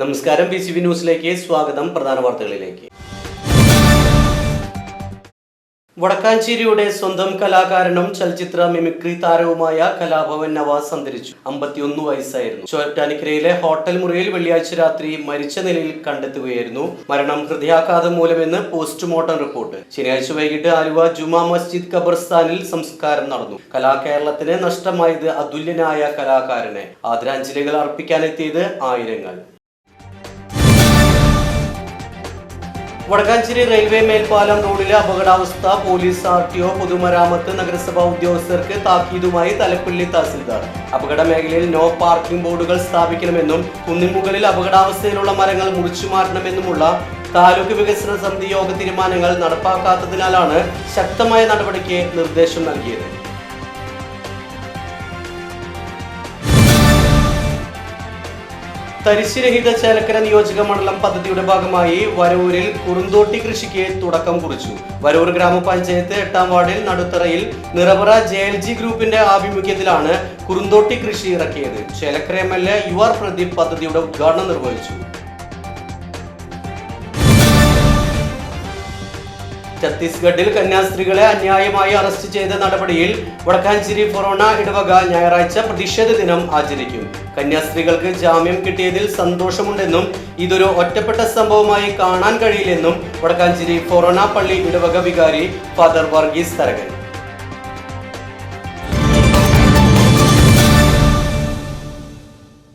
നമസ്കാരം. P C B ന്യൂസിലേക്ക് സ്വാഗതം. പ്രധാന വാർത്തകളിലേക്ക്. വടക്കാഞ്ചേരിയുടെ സ്വന്തം കലാകാരനും ചലച്ചിത്ര മിമിക്രി താരവുമായ കലാഭവൻ നവാസ് അന്തരിച്ചു. അമ്പത്തിയൊന്ന് വയസ്സായിരുന്നു. ചോറ്റാനിക്കരയിലെ ഹോട്ടൽ മുറിയിൽ വെള്ളിയാഴ്ച രാത്രി മരിച്ച നിലയിൽ കണ്ടെത്തുകയായിരുന്നു. മരണം ഹൃദയാഘാതം മൂലമെന്ന് പോസ്റ്റ്മോർട്ടം റിപ്പോർട്ട്. ശനിയാഴ്ച വൈകിട്ട് ആലുവ ജുമാ മസ്ജിദ് ഖബർസ്ഥാനിൽ സംസ്കാരം നടന്നു. കലാകേരളത്തിന് നഷ്ടമായത് അതുല്യനായ കലാകാരനെ. ആദരാഞ്ജലികൾ അർപ്പിക്കാനെത്തിയത് ആയിരങ്ങൾ. വടക്കാഞ്ചേരി റെയിൽവേ മേൽപ്പാലം റോഡിലെ അപകടാവസ്ഥ പോലീസ് ആർ ടി ഒ പൊതുമരാമത്ത് നഗരസഭാ ഉദ്യോഗസ്ഥർക്ക് താക്കീതുമായി തലപ്പള്ളി തഹസിൽദാർ. അപകട മേഖലയിൽ നോ പാർക്കിംഗ് ബോർഡുകൾ സ്ഥാപിക്കണമെന്നും കുന്നിൻമുകളിൽ അപകടാവസ്ഥയിലുള്ള മരങ്ങൾ മുറിച്ചു മാറ്റണമെന്നുമുള്ള താലൂക്ക് വികസന സമിതി യോഗ തീരുമാനങ്ങൾ നടപ്പാക്കാത്തതിനാലാണ് ശക്തമായ നടപടിക്ക് നിർദ്ദേശം നൽകിയത്. തരിശുരഹിത ചേലക്കര നിയോജക മണ്ഡലം പദ്ധതിയുടെ ഭാഗമായി വരൂരിൽ കുറുന്തോട്ടി കൃഷിക്ക് തുടക്കം കുറിച്ചു. വരൂർ ഗ്രാമപഞ്ചായത്ത് എട്ടാം വാർഡിൽ നടുത്തറയിൽ നിറവറ ജെ എൽ ജി ഗ്രൂപ്പിന്റെ ആഭിമുഖ്യത്തിലാണ് കുറുന്തോട്ടി കൃഷി ഇറക്കിയത്. Chelakkara M L A U R Pradeep പദ്ധതിയുടെ ഉദ്ഘാടനം നിർവഹിച്ചു. ഛത്തീസ്ഗഡിൽ കന്യാസ്ത്രീകളെ അന്യായമായി അറസ്റ്റ് ചെയ്ത നടപടിയിൽ വടക്കാഞ്ചേരി ഫൊറോണ ഇടവക ഞായറാഴ്ച പ്രതിഷേധ ദിനം ആചരിക്കും. കന്യാസ്ത്രീകൾക്ക് ജാമ്യം കിട്ടിയതിൽ സന്തോഷമുണ്ടെന്നും ഇതൊരു ഒറ്റപ്പെട്ട സംഭവമായി കാണാൻ കഴിയില്ലെന്നും വടക്കാഞ്ചേരി ഫൊറോണ പള്ളി ഇടവക വികാരി ഫാദർ വർഗീസ് തരകൻ.